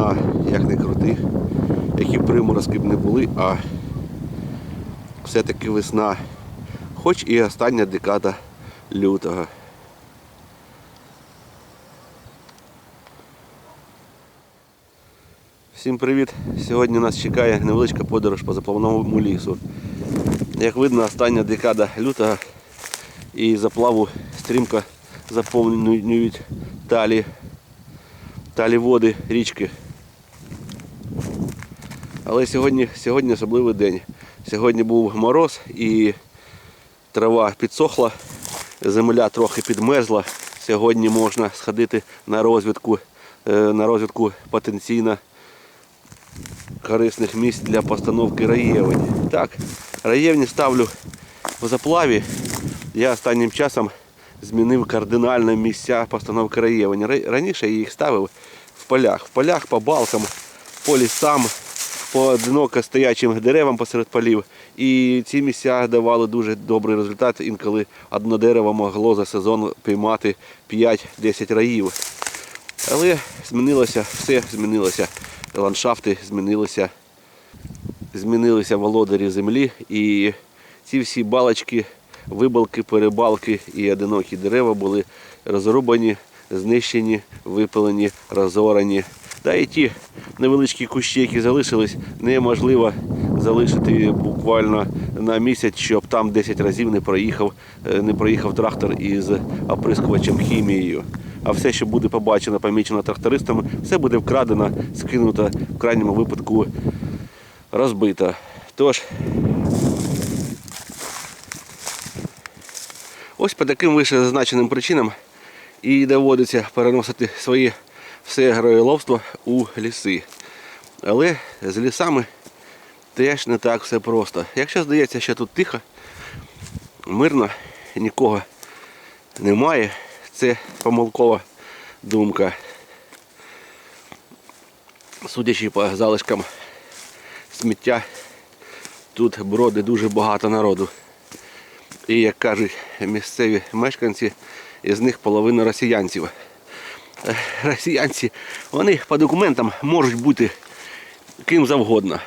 весна, як не крути, які приморозки б не були, а все-таки весна, хоч і остання декада лютого. Всім привіт! Сьогодні нас чекає невеличка подорож по заплавному лісу. Як видно, остання декада лютого і заплаву стрімко заповнюють талі, талі води річки. Але сьогодні, сьогодні особливий день. Сьогодні був мороз і трава підсохла, земля трохи підмерзла. Сьогодні можна сходити на розвідку, е, на розвідку потенційно корисних місць для постановки раєвень. Так, раєвні ставлю в заплаві. Я останнім часом змінив кардинально місця постановки раєвень. Раніше я їх ставив в полях. В полях по балкам, по лісам, по одиноко стоячим деревам посеред полів. І ці місця давали дуже добрий результат. Інколи одне дерево могло за сезон піймати 5-10 раїв. Але змінилося, все змінилося. Ландшафти змінилися, змінилися володарі землі і ці всі балочки, вибалки, перебалки і одинокі дерева були розрубані, знищені, випилені, розорані. Та і ті невеличкі кущі, які залишились, неможливо залишити буквально на місяць, щоб там 10 разів не проїхав, е, не проїхав трактор із оприскувачем хімією. А все, що буде побачено, помічено трактористами, все буде вкрадено, скинуто, в крайньому випадку розбито. Тож, ось по таким вище зазначеним причинам і доводиться переносити своє все агроїловство у ліси. Але з лісами теж не так все просто. Якщо здається, що тут тихо, мирно, нікого немає, це помилкова думка. Судячи по залишкам сміття, тут броди дуже багато народу. І як кажуть місцеві мешканці, із них половина росіянців. Е, Росіянці, вони по документам можуть бути ким завгодно.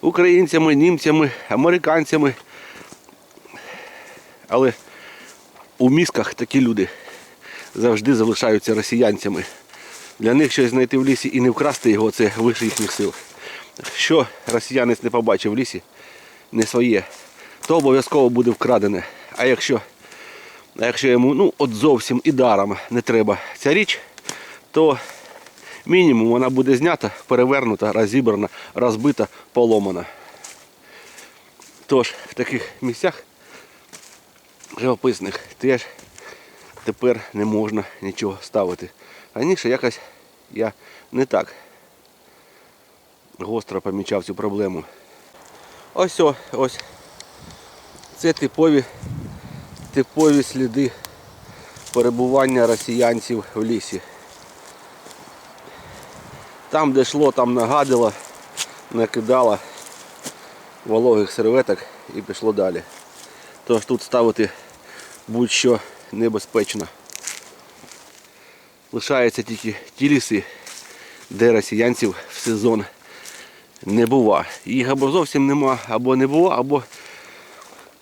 Українцями, німцями, американцями. Але у мізках такі люди завжди залишаються росіянцями. Для них щось знайти в лісі і не вкрасти його це вище їхніх сил. Що росіянець не побачив в лісі, не своє, то обов'язково буде вкрадене. А якщо, а якщо йому ну, от зовсім і даром не треба ця річ, то мінімум вона буде знята, перевернута, розібрана, розбита, поломана. Тож в таких місцях живописних теж тепер не можна нічого ставити. Раніше якось я не так гостро помічав цю проблему. Ось о, ось. Це типові, типові сліди перебування росіянців в лісі. Там, де йшло, там нагадило, накидало вологих серветок і пішло далі. Тож тут ставити будь-що небезпечно. Лишаються тільки ті ліси, де росіянців в сезон не бува. Їх або зовсім нема, або не було, або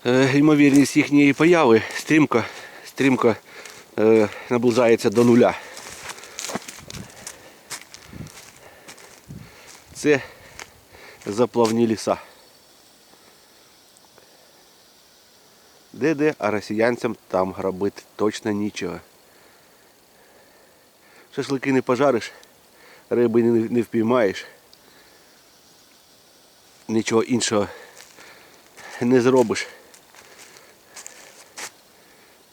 ймовірність їхньої появи стрімко, стрімко е, наближається до нуля. Це заплавні ліса. Де-де, а росіянцям там робити точно нічого. Шашлики не пожариш, риби не впіймаєш. Нічого іншого не зробиш.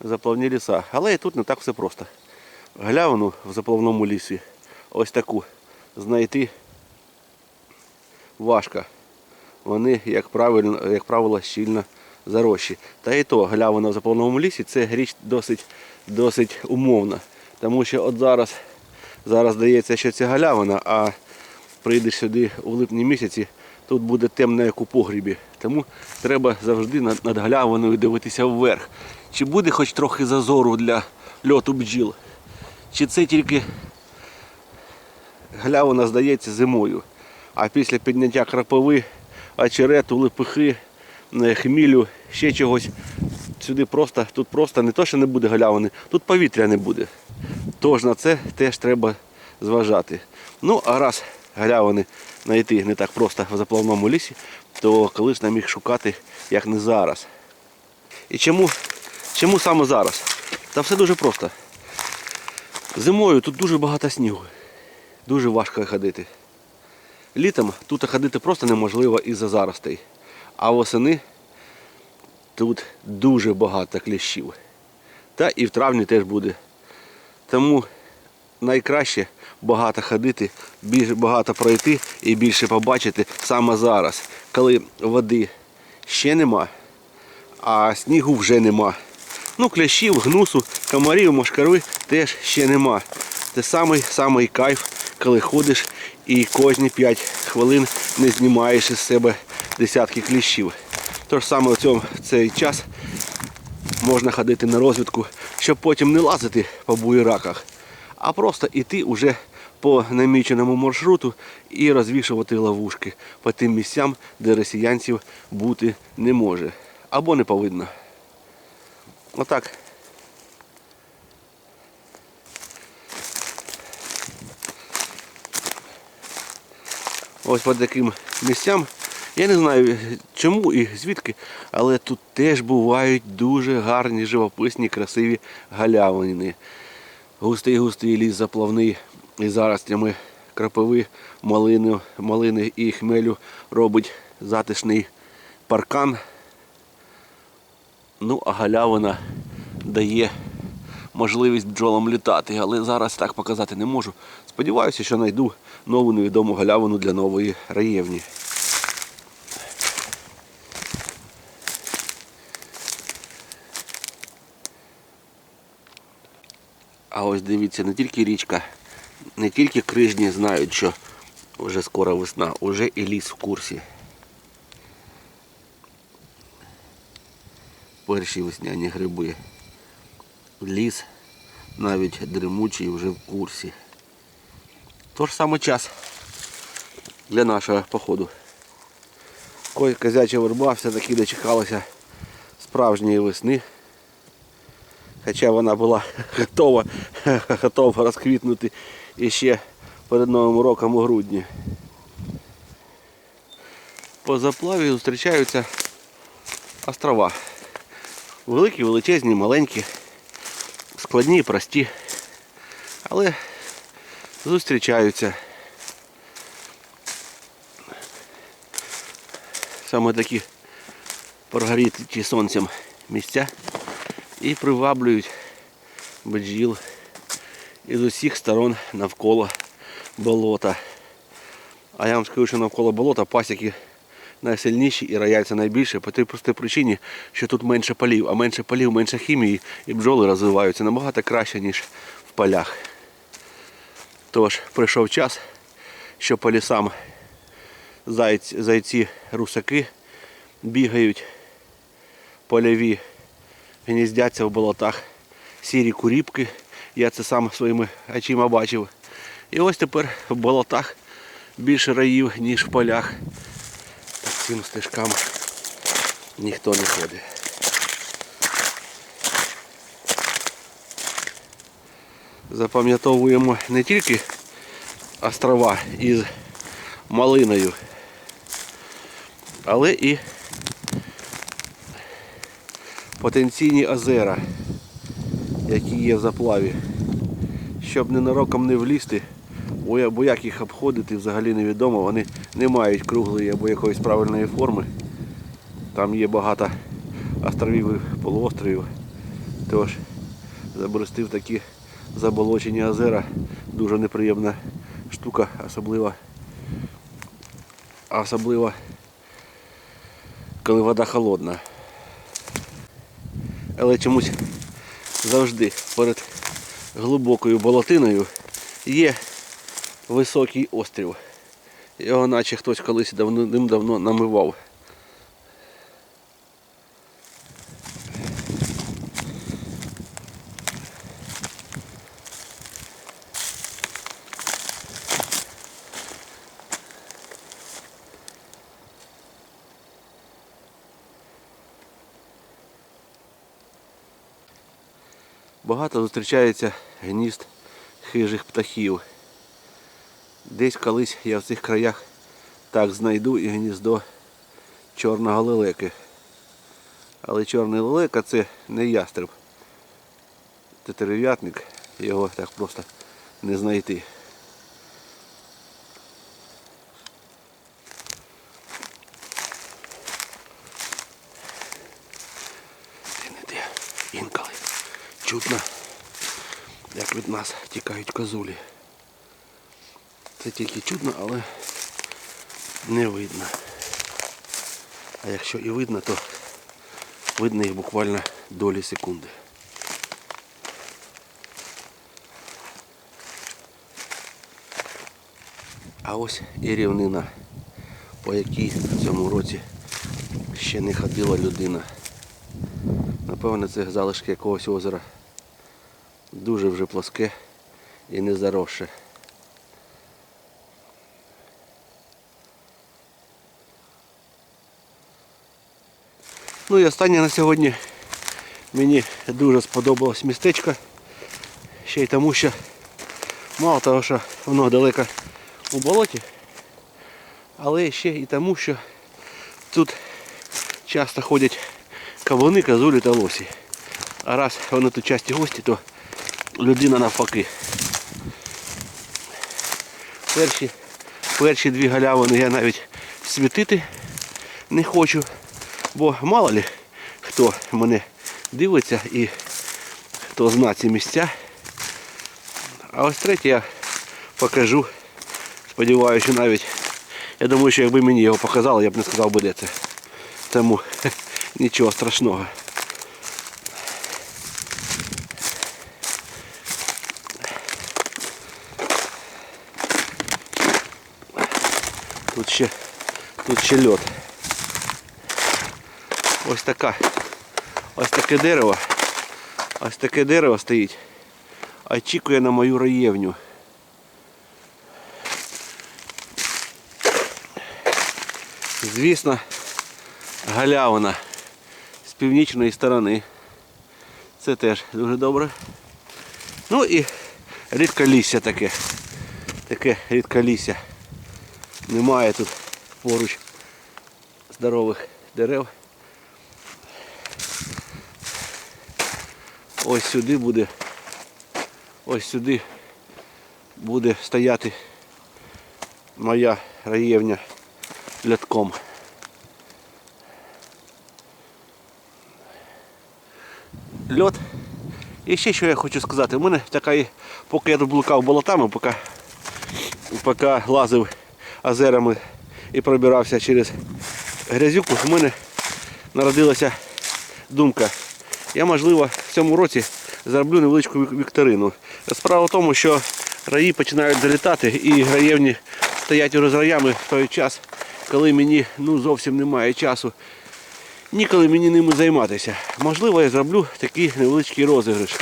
Заплавні ліса. Але і тут не так все просто. Галявину в заплавному лісі ось таку знайти важко. Вони, як правильно, як правило, щільно зарощі. Та і то галявина в заповненому лісі це річ досить, досить умовна. Тому що от зараз, зараз здається, що це галявина, а прийдеш сюди у липні місяці, тут буде темно, як у погрібі. Тому треба завжди над, над галявиною дивитися вверх. Чи буде хоч трохи зазору для льоту бджіл? Чи це тільки галявина здається зимою. А після підняття крапиви, очерету, липихи, е, хмілю, ще чогось. Сюди просто, тут просто не то, що не буде галявини, тут повітря не буде. Тож на це теж треба зважати. Ну, а раз галявини знайти не так просто в заплавному лісі, то коли ж нам їх шукати, як не зараз. І чому, чому саме зараз? Та все дуже просто. Зимою тут дуже багато снігу. Дуже важко ходити. Літом тут ходити просто неможливо із-за заростей. А восени тут дуже багато кліщів. Та і в травні теж буде. Тому найкраще багато ходити, більше багато пройти і більше побачити саме зараз, коли води ще нема, а снігу вже нема. Ну, клящів, гнусу, комарів, мошкари теж ще нема. Це самий самий кайф, коли ходиш і кожні 5 хвилин не знімаєш із себе десятки кліщів. Тож саме в цей час можна ходити на розвідку, щоб потім не лазити по буєраках, а просто йти уже по наміченому маршруту і розвішувати ловушки по тим місцям, де росіянців бути не може або не повинно. Отак. Ось по таким місцям. Я не знаю чому і звідки, але тут теж бувають дуже гарні, живописні, красиві галявини. Густий густий ліс заплавний і заростями крапиви, малини, малини і хмелю робить затишний паркан. Ну, а галявина дає можливість бджолам літати, але зараз так показати не можу. Сподіваюся, що знайду нову невідому галявину для нової раєвні. А ось дивіться, не тільки річка, не тільки крижні знають, що вже скоро весна, уже і ліс в курсі. Перші весняні гриби. Ліс, навіть дремучий вже в курсі. Тож саме час для нашого походу. Ой, козяча верба все-таки дочекалася справжньої весни. Хоча вона була готова, готова розквітнути іще перед Новим роком у грудні. По заплаві зустрічаються острова. Великі, величезні, маленькі, складні, і прості. Але зустрічаються. Саме такі прогоріті сонцем місця і приваблюють бджіл із усіх сторон навколо болота. А я вам скажу, що навколо болота пасіки найсильніші і рояться найбільше по тій простій причині, що тут менше полів, а менше полів, менше хімії і бджоли розвиваються набагато краще, ніж в полях. Тож прийшов час, що по лісам зайці, зайці русаки бігають, польові гніздяться в болотах, сірі куріпки. Я це сам своїми очима бачив. І ось тепер в болотах більше раїв, ніж в полях. Цим стежкам ніхто не ходить. Запам'ятовуємо не тільки острова із малиною, але і потенційні озера, які є в заплаві. Щоб ненароком не влізти, бо як їх обходити взагалі невідомо, вони не мають круглої або якоїсь правильної форми. Там є багато островів і полуостровів. Тож забрести в такі заболочені озера дуже неприємна штука, особливо, особливо коли вода холодна. Але чомусь завжди перед глибокою болотиною є високий острів. Його наче хтось колись давно ним-давно намивав. Багато зустрічається гнізд хижих птахів. Десь колись я в цих краях так знайду і гніздо чорного лелеки. Але чорний лелека це не ястреб. Це терев'ятник, його так просто не знайти. Інколи. Чутно, як від нас тікають козулі. Це тільки чутно, але не видно. А якщо і видно, то видно їх буквально долі секунди. А ось і рівнина, по якій в цьому році ще не ходила людина. Напевно, це залишки якогось озера. Дуже вже плоске і не заросше. Ну і останнє на сьогодні мені дуже сподобалось містечко. Ще й тому, що мало того, що воно далеко у болоті, але ще і тому, що тут часто ходять кавуни, козулі та лосі. А раз вони тут часті гості, то людина навпаки. Перші, перші дві галявини я навіть світити не хочу, бо мало ли хто мене дивиться і хто зна ці місця. А ось третє я покажу. Сподіваюся, що навіть я думаю, що якби мені його показали, я б не сказав би де це. Тому нічого страшного. Тут ще, тут ще льот. Ось така. Ось таке дерево. Ось таке дерево стоїть. Очікує на мою раєвню. Звісно, галявина з північної сторони. Це теж дуже добре. Ну і рідколісся таке. Таке рідколісся. Немає тут поруч здорових дерев. Ось сюди буде. Ось сюди буде стояти моя раєвня лятком. Льот. І ще що я хочу сказати. У мене така, поки я тут блукав болотами, поки, поки лазив озерами і пробирався через грязюку, у мене народилася думка. Я, можливо, в цьому році зроблю невеличку вікторину. Справа в тому, що раї починають залітати і раєвні стоять уже з в той час, коли мені ну, зовсім немає часу. Ніколи мені ними займатися. Можливо, я зроблю такий невеличкий розіграш.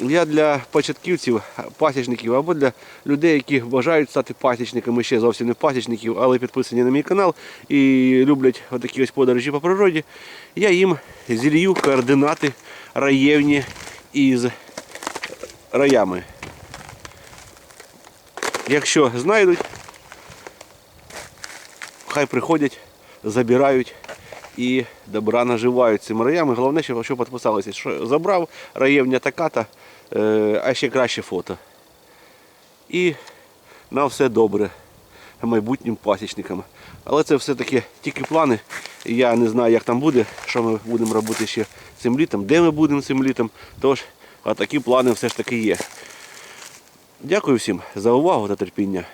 Я для початківців, пасічників або для людей, які бажають стати пасічниками, ще зовсім не пасічників, але підписані на мій канал і люблять отакі ось подорожі по природі, я їм зілью координати раєвні із раями. Якщо знайдуть, хай приходять, забирають і добра наживають цими раями. Головне, щоб що підписалися, що забрав раєвня така-то, е, а ще краще фото. І на все добре майбутнім пасічникам. Але це все-таки тільки плани. Я не знаю, як там буде, що ми будемо робити ще цим літом, де ми будемо цим літом. Тож, а такі плани все ж таки є. Дякую всім за увагу та терпіння.